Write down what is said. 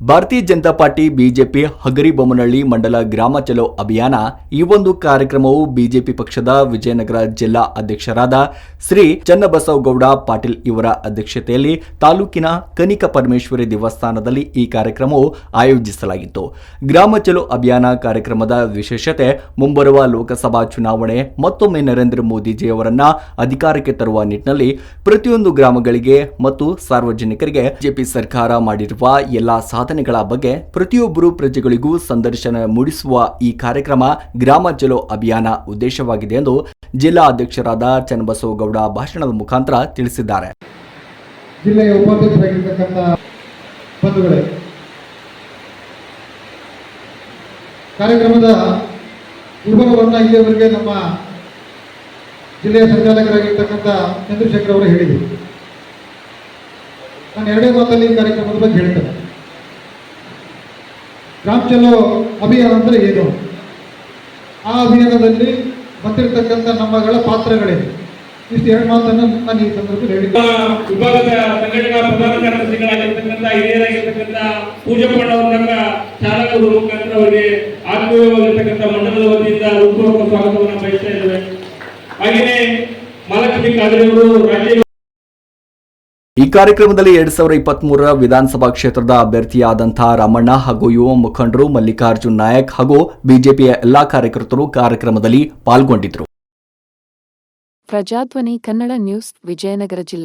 ಭಾರತೀಯ Janata party BJP Hagaribommanahalli ಮಂಡಲ ಗ್ರಾಮ ಚಲೋ ಅಭಿಯಾನ ಈ ಒಂದು ಕಾರ್ಯಕ್ರಮವು ಬಿಜೆಪಿ ಪಕ್ಷದ ವಿಜಯನಗರ ಜಿಲ್ಲಾ ಅಧ್ಯಕ್ಷರಾದ ಶ್ರೀ ಚನ್ನಬಸವಗೌಡ ಪಾಟೀಲ್ ಇವರ ಅಧ್ಯಕ್ಷತೆಯಲ್ಲಿ ತಾಲೂಕಿನ ಕನಿಕ ಪರಮೇಶ್ವರಿ ದೇವಸ್ಥಾನದಲ್ಲಿ ಈ ಕಾರ್ಯಕ್ರಮವು ಆಯೋಜಿಸಲಾಗಿತ್ತು. ಗ್ರಾಮ ಚಲೋ ಅಭಿಯಾನ ಕಾರ್ಯಕ್ರಮದ ವಿಶೇಷತೆ, ಮುಂಬರುವ ಲೋಕಸಭಾ ಚುನಾವಣೆ ಮತ್ತೊಮ್ಮೆ ನರೇಂದ್ರ ಮೋದಿಜಿಯವರನ್ನ ಅಧಿಕಾರಕ್ಕೆ ತರುವ ನಿಟ್ಟಿನಲ್ಲಿ ಪ್ರತಿಯೊಂದು ಗ್ರಾಮಗಳಿಗೆ ಮತ್ತು ಸಾರ್ವಜನಿಕರಿಗೆ ಬಿಜೆಪಿ ಸರ್ಕಾರ ಮಾಡಿರುವ ಎಲ್ಲಾ ಸಾಧನೆಗಳ ಬಗ್ಗೆ ಪ್ರತಿಯೊಬ್ಬರು ಪ್ರಜೆಗಳಿಗೂ ಸಂದರ್ಶನ ಮೂಡಿಸುವ ಈ ಕಾರ್ಯಕ್ರಮ ಗ್ರಾಮ ಜಲೋ ಅಭಿಯಾನ ಉದ್ದೇಶವಾಗಿದೆ ಎಂದು ಜಿಲ್ಲಾ ಅಧ್ಯಕ್ಷರಾದ ಚನ್ನಬಸವಗೌಡ ಭಾಷಣದ ಮುಖಾಂತರ ತಿಳಿಸಿದ್ದಾರೆ. ಜಿಲ್ಲೆಯ ಕಾರ್ಯಕ್ರಮದ ವಿವರವನ್ನು ಇಲ್ಲಿಯವರೆಗೆ ನಮ್ಮ ಜಿಲ್ಲೆಯ ಸಂಚಾಲಕರಾಗಿರ್ತಕ್ಕಂಥ ಚಂದ್ರಶೇಖರ್ ಅವರು ಹೇಳಿದರು. ನಾನು ಎರಡೇ ಮಾತಲ್ಲಿ ಈ ಕಾರ್ಯಕ್ರಮದ ಬಗ್ಗೆ ಹೇಳ್ತೇನೆ ಗ್ರಾಮ ಚಲೋ ಅಭಿಯಾನ ಅಂದರೆ ಏನು? ಆ ಅಭಿಯಾನದಲ್ಲಿ ಬಂದಿರತಕ್ಕಂಥ ನಮ್ಮಗಳ ಪಾತ್ರಗಳೇನು ಇಷ್ಟು ಎರಡು ಮಾತನ್ನು ನಾನು ಈ ಸಂದರ್ಭದಲ್ಲಿ ಹೇಳಿ ವಿಭಾಗದ ಸಂಘಟನಾ ಪ್ರಧಾನ ಕಾರ್ಯದರ್ಶಿಗಳಾಗಿರ್ತಕ್ಕಂಥ ಹಿರಿಯರಾಗಿರ್ತಕ್ಕಂಥ ಪೂಜಪ್ಪಣ್ಣವರನ್ನ ಚಾಲಕರು ಮುಖಾಂತರ ಅವರಿಗೆ ಆತ್ಮೀಯವಾಗಿರ್ತಕ್ಕಂಥ ಮಂಡಲದ ವತಿಯಿಂದ ಹೃತ್ಪೂರ್ವಕ ಸ್ವಾಗತವನ್ನು ಬಯಸ್ತಾ ಇದ್ದೇವೆ. ಹಾಗೆಯೇ ಮಾಲಕ್ಷ್ಮಿ ರಾಜ್ಯ ಈ ಕಾರ್ಯಕ್ರಮದಲ್ಲಿ ಎರಡ್ ಸಾವಿರದ ಇಪ್ಪತ್ತ್ ಮೂರರ ವಿಧಾನಸಭಾ ಕ್ಷೇತ್ರದ ಅಭ್ಯರ್ಥಿಯಾದಂತಹ ರಮಣ್ಣ ಹಾಗೂ ಯುವ ಮುಖಂಡರು ಮಲ್ಲಿಕಾರ್ಜುನ್ ನಾಯಕ್ ಹಾಗೂ ಬಿಜೆಪಿಯ ಎಲ್ಲಾ ಕಾರ್ಯಕರ್ತರು ಕಾರ್ಯಕ್ರಮದಲ್ಲಿ ಪಾಲ್ಗೊಂಡಿದ್ದರು. ಪ್ರಜಾಧ್ವನಿ ಕನ್ನಡ ನ್ಯೂಸ್ ವಿಜಯನಗರ ಜಿಲ್ಲೆ.